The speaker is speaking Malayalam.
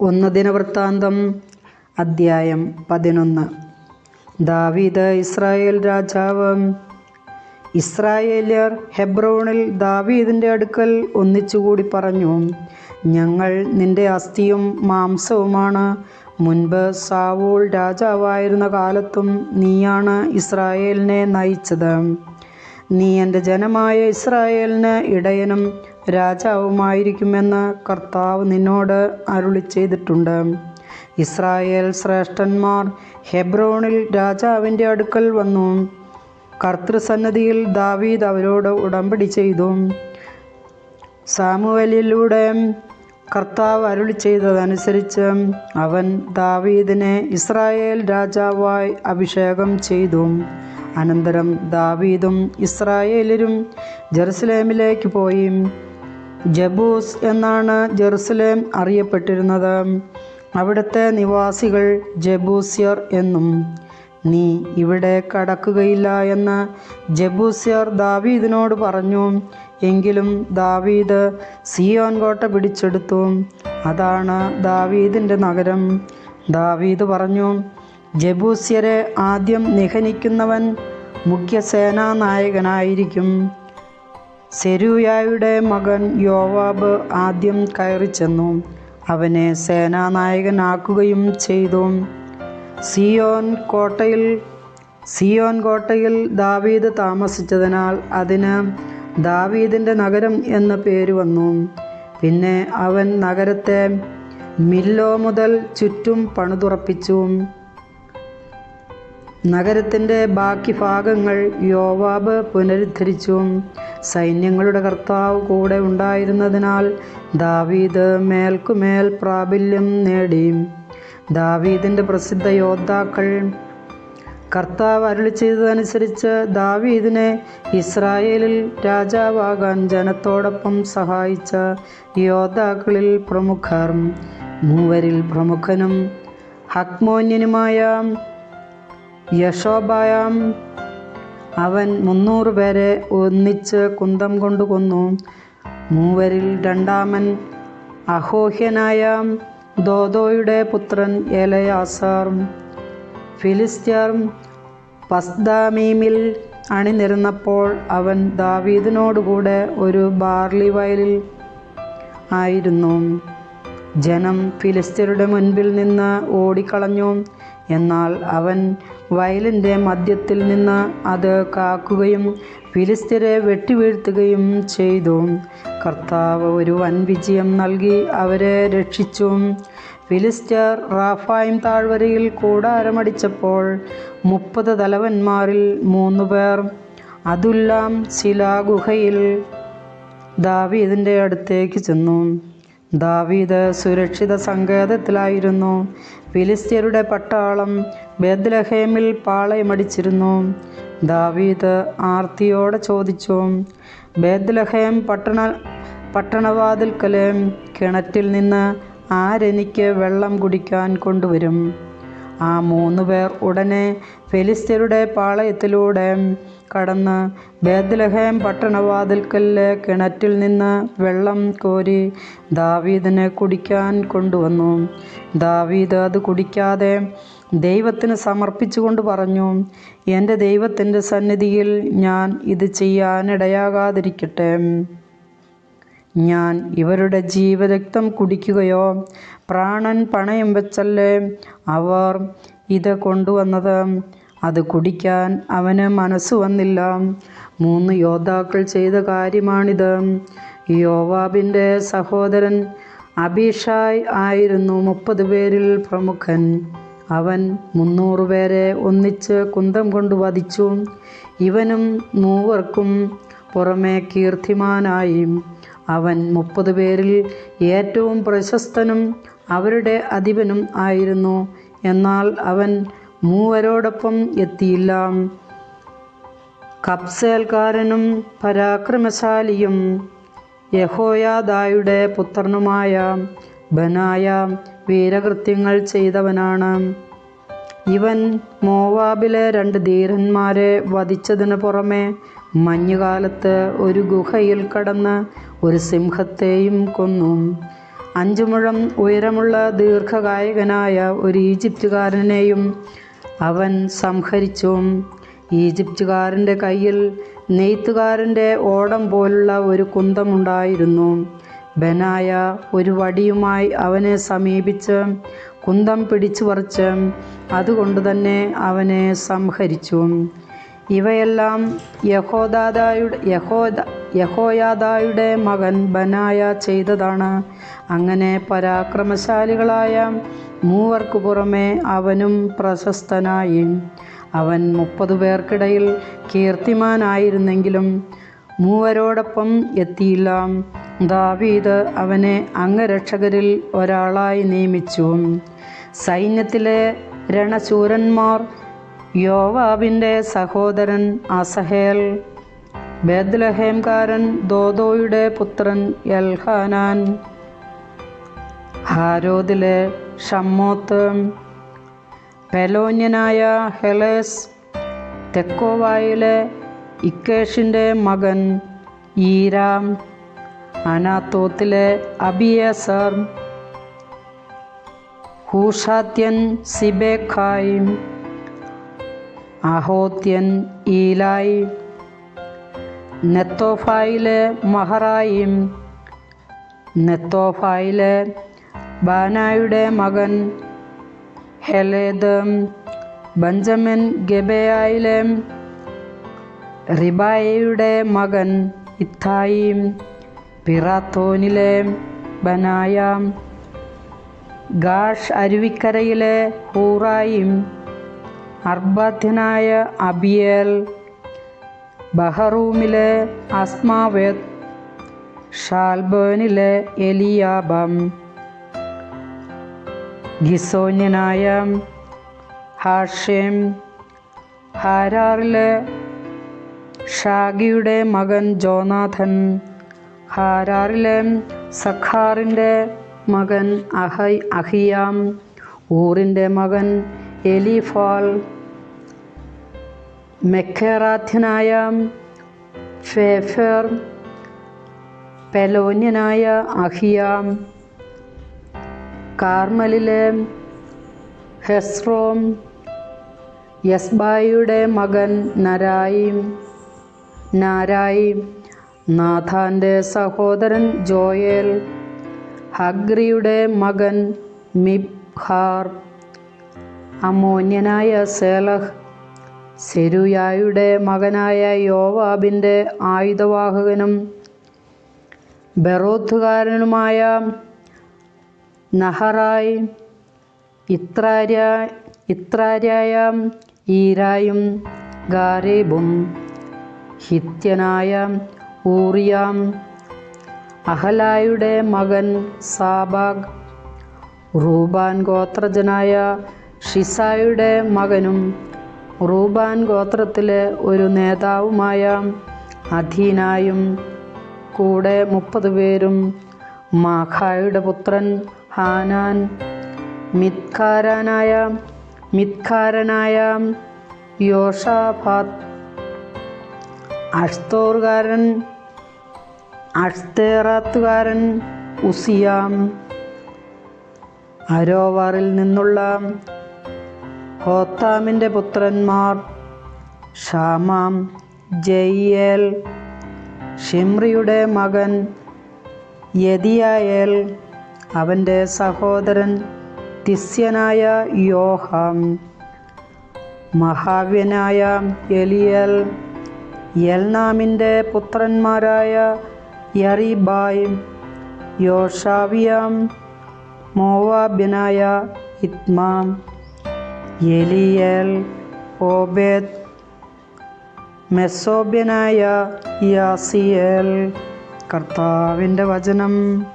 ഒന്ന് ദിനവൃത്താന്തം അദ്ധ്യായം പതിനൊന്ന്. ദാവീദ് ഇസ്രായേൽ രാജാവ്. ഇസ്രായേലിയർ ഹെബ്രോണിൽ ദാവീദിന്റെ അടുക്കൽ ഒന്നിച്ചുകൂടി പറഞ്ഞു ഞങ്ങൾ നിന്റെ അസ്ഥിയും മാംസവുമാണ്. മുൻപ് സാവൂൾ രാജാവായിരുന്ന കാലത്തും നീയാണ് ഇസ്രായേലിനെ നയിച്ചത്. നീ എന്റെ ജനമായ ഇസ്രായേലിന് ഇടയനും രാജാവുമായിരിക്കുമെന്ന് കർത്താവ് നിന്നോട് അരുളി ചെയ്തിട്ടുണ്ട്. ഇസ്രായേൽ ശ്രേഷ്ഠന്മാർ ഹെബ്രോണിൽ രാജാവിന്റെ അടുക്കൽ വന്നു. കർത്തൃസന്നതിയിൽ ദാവീദ് അവരോട് ഉടമ്പടി ചെയ്തു. സാമുവലിലൂടെ കർത്താവ് അരുളി ചെയ്തതനുസരിച്ച് അവൻ ദാവീദിനെ ഇസ്രായേൽ രാജാവായി അഭിഷേകം ചെയ്തു. അനന്തരം ദാവീദും ഇസ്രായേലരും ജെറുസലേമിലേക്ക് പോയി. ജബൂസ് എന്നാണ് ജെറുസലേം അറിയപ്പെട്ടിരുന്നത്. അവിടുത്തെ നിവാസികൾ ജബൂസ്യർ എന്നും നീ ഇവിടെ കടക്കുകയില്ല എന്ന് ജബൂസ്യർ ദാവീദിനോട് പറഞ്ഞു. എങ്കിലും ദാവീദ് സിയോൻ കോട്ട പിടിച്ചെടുത്തു. അതാണ് ദാവീദിന്റെ നഗരം. ദാവീദ് പറഞ്ഞു ജബൂസ്യരെ ആദ്യം നിഹനിക്കുന്നവൻ മുഖ്യസേനാ നായകനായിരിക്കും സെരൂയായുടെ മകൻ യോവാബ് ആദ്യം കയറി ചെന്നു. അവനെ സേനാനായകനാക്കുകയും ചെയ്തു. സിയോൻ കോട്ടയിൽ സിയോൻ കോട്ടയിൽ ദാവീദ് താമസിച്ചതിനാൽ അതിന് ദാവീദിന്റെ നഗരം എന്ന പേര് വന്നു. പിന്നെ അവൻ നഗരത്തെ മില്ലോ മുതൽ ചുറ്റും പണിതുറപ്പിച്ചു. നഗരത്തിന്റെ ബാക്കി ഭാഗങ്ങൾ യോവാബ് പുനരുദ്ധരിച്ചു. സൈന്യങ്ങളുടെ കർത്താവ് കൂടെ ഉണ്ടായിരുന്നതിനാൽ ദാവീദ് മേൽക്കുമേൽ പ്രാബല്യം നേടി. ദാവീദിന്റെ പ്രസിദ്ധ യോദ്ധാക്കൾ കർത്താവ് അരുളി ചെയ്തതനുസരിച്ച് ദാവീദിനെ ഇസ്രായേലിൽ രാജാവാകാൻ ജനത്തോടൊപ്പം സഹായിച്ച യോദ്ധാക്കളിൽ പ്രമുഖർ. മൂവരിൽ പ്രമുഖനും ഹക്മോന്യനുമായ യശോബായാം അവൻ മുന്നൂറ് പേരെ ഒന്നിച്ച് കുന്തം കൊണ്ട് കൊന്നു. മൂവരിൽ രണ്ടാമൻ അഹോഹ്യനായ. ദോദോയുടെ പുത്രൻ എലയാസാർ ഫിലിസ്ത്യർ പസ്ദാമീമിൽ അണിനിരുന്നപ്പോൾ അവൻ ദാവീദിനോടുകൂടെ ഒരു ബാർലി വയലിൽ ആയിരുന്നു. ജനം ഫിലിസ്ത്യരുടെ മുൻപിൽ നിന്ന് ഓടിക്കളഞ്ഞു. എന്നാൽ അവൻ വയലിന്റെ മധ്യത്തിൽ നിന്ന് അത് കാക്കുകയും ഫിലിസ്ത്യരെ വെട്ടിവീഴ്ത്തുകയും ചെയ്തു. കർത്താവ് ഒരു വൻ വിജയം നൽകി അവരെ രക്ഷിച്ചു. ഫിലിസ്റ്റർ റാഫായും താഴ്വരയിൽ കൂടാരമടിച്ചപ്പോൾ മുപ്പത് തലവന്മാരിൽ മൂന്ന് പേർ. അതുല്ലാം ശിലാഗുഹയിൽ ദാവീദിന്റെ അടുത്തേക്ക് ചെന്നു. ദാവീദ് സുരക്ഷിത സങ്കേതത്തിലായിരുന്നു. ഫിലിസ്ത്യരുടെ പട്ടാളം ബേദ്ലഹേമിൽ പാളയമടിച്ചിരുന്നു. ദാവീദ് ആർത്തിയോടെ ചോദിച്ചു ബേദ്ലഹേം പട്ടണ പട്ടണവാതിൽക്കലെ കിണറ്റിൽ നിന്ന് ആരെനിക്ക് വെള്ളം കുടിക്കാൻ കൊണ്ടുവരും? ആ മൂന്ന് പേർ ഉടനെ ഫെലിസ്ത്യരുടെ പാളയത്തിലൂടെ കടന്ന് ബേദ്ലഹേം പട്ടണവാതിൽക്കലിലെ കിണറ്റിൽ നിന്ന് വെള്ളം കോരി ദാവീദിനെ കുടിക്കാൻ കൊണ്ടുവന്നു. ദാവീദ് അത് കുടിക്കാതെ ദൈവത്തിന് സമർപ്പിച്ചുകൊണ്ട് പറഞ്ഞു എന്റെ ദൈവത്തിന്റെ സന്നിധിയിൽ ഞാൻ ഇത് ചെയ്യാനിടയാകാതിരിക്കട്ടെ. ഞാൻ ഇവരുടെ ജീവരക്തം കുടിക്കുകയോ പ്രാണൻ പണയം വെച്ചല്ലേ അവർ ഇത് കൊണ്ടുവന്നത്? അത് കുടിക്കാൻ അവന് മനസ്സ് വന്നില്ല. മൂന്ന് യോദ്ധാക്കൾ ചെയ്ത കാര്യമാണിത്. യോവാബിന്റെ സഹോദരൻ അബീഷായ് ആയിരുന്നു മുപ്പത് പേരിൽ പ്രമുഖൻ. അവൻ മുന്നൂറ് പേരെ ഒന്നിച്ച് കുന്തം കൊണ്ട് വധിച്ചു. ഇവനും മൂവർക്കും പുറമെ കീർത്തിമാനായി. അവൻ മുപ്പത് പേരിൽ ഏറ്റവും പ്രശസ്തനും അവരുടെ അധിപനും ആയിരുന്നു. എന്നാൽ അവൻ മൂവരോടൊപ്പം എത്തിയില്ല. കപ്സേൽക്കാരനും പരാക്രമശാലിയും യഹോയാദായുടെ പുത്രനുമായ ബനായ വീരകൃത്യങ്ങൾ ചെയ്തവനാണ്. ഇവൻ മോവാബിലെ രണ്ട് ധീരന്മാരെ വധിച്ചതിന് പുറമെ മഞ്ഞുകാലത്ത് ഒരു ഗുഹയിൽ കടന്ന് ഒരു സിംഹത്തെയും കൊന്നു. അഞ്ചു മുഴം ഉയരമുള്ള ദീർഘകായകനായ ഒരു ഈജിപ്തുകാരനെയും അവൻ സംഹരിച്ചു. ഈജിപ്തുകാരന്റെ കയ്യിൽ നെയ്ത്തുകാരന്റെ ഓടം പോലുള്ള ഒരു കുന്തമുണ്ടായിരുന്നു. ബനായ ഒരു വടിയുമായി അവനെ സമീപിച്ച് കുന്തം പിടിച്ചു പറിച്ച് അതുകൊണ്ട് തന്നെ അവനെ സംഹരിച്ചു. ഇവയെല്ലാം യഹോദാദായുടെ യഹോദ യഹോയാദായുടെ മകൻ ബനായ ചെയ്തതാണ്. അങ്ങനെ പരാക്രമശാലികളായ മൂവർക്ക് പുറമെ അവനും പ്രശസ്തനായി. അവൻ മുപ്പത് പേർക്കിടയിൽ കീർത്തിമാനായിരുന്നെങ്കിലും മൂവരോടൊപ്പം എത്തിയില്ല. ദാവീദ് അവനെ അംഗരക്ഷകരിൽ ഒരാളായി നിയമിച്ചു. സൈന്യത്തിലെ രണശൂരന്മാർ യോവാബിന്റെ സഹോദരൻ അസഹേൽ ബേദ്ലഹേംകാരൻ ദോദോയുടെ പുത്രൻ എൽഹാനാൻ ഹാരോദിലെ ഷമ്മോത്ത്. പെലോന്യനായ ഹെലേസ്. തെക്കോവായിലെ ഇക്കേഷിന്റെ മകൻ ഈരാം. അനാത്തോത്തിലെ അബിയസർ. ഹൂഷാത്യൻ സിബേഖായി. അഹോത്യൻ ഈലായി. നെത്തോഫായിലെ മഹറായിം നെത്തോഫായിലെ ബാനായുടെ മകൻ ഹെലേദ് ബഞ്ചമിൻ ഗബയായിലെ റിബായയുടെ മകൻ ഇത്തായിം പിറാത്തോനിലെ ബനായാം ഗാഷ് അരുവിക്കരയിലെ ഹൂറായിം അർബാധ്യനായ അബിയേൽ ബഹറൂമിലെ അസ്മാവേത് ഷാൽബോനിലെ എലിയാബം ഗിസോന്യനായ ഹാഷേം ഹാരാറിലെ ഷാഗിയുടെ മകൻ ജോനാഥൻ ഹാരാറിലെ സഖാറിന്റെ മകൻ അഹൈ അഹിയാം ഊറിന്റെ മകൻ എലിഫാൽ മെഖേറാഥ്യനായ ഫേഫർ പെലോന്യനായ അഹിയാം കാർമലിലെ ഹെസ്റോം യസ്ബായിയുടെ മകൻ നരായി നാരായി നാഥാന്റെ സഹോദരൻ ജോയേൽ ഹഗ്രിയുടെ മകൻ മിബ്ഹാർ അമോന്യനായ സേലഹ് സെരുയായുടെ മകനായ യോവാബിന്റെ ആയുധവാഹകനും ബെറോത്തുകാരനുമായ നഹറായി ഇത്രാര്യ ഇത്രാര്യായ ഈരായും ഗാരേബും ഹിത്യനായ ഊറിയാം അഹലായുടെ മകൻ സാബാഗ് റൂബാൻ ഗോത്രജനായ ഷിസായുടെ മകനും റൂബാൻ ഗോത്രത്തിലെ ഒരു നേതാവുമായ അധീനായും കൂടെ മുപ്പത് പേരും മാഖായുടെ പുത്രൻ ഹാനാൻ മിത്കാരനായ മിത്കാരനായ യോഷാഫാത്ത് അഷ്തോറുകാരൻ അഷ്തേറാത്തുകാരൻ ഉസിയാം. അരോവാറിൽ നിന്നുള്ള ഹോത്താമിന്റെ പുത്രന്മാർ ഷാമാം ജയ്യേൽ ഷിംറിയുടെ മകൻ യദിയായേൽ അവന്റെ സഹോദരൻ തിസ്യനായ യോഹാം മഹാവ്യനായ എലിയൽ യൽനാമിന്റെ പുത്രന്മാരായ യറിബായ് യോഷാവിയാം മോവാബ്യനായ ഇത്മാം എലിയൽ ഓബേദ് മെസോബ്യനായ യാസിയേൽ. കർത്താവിന്റെ വചനം.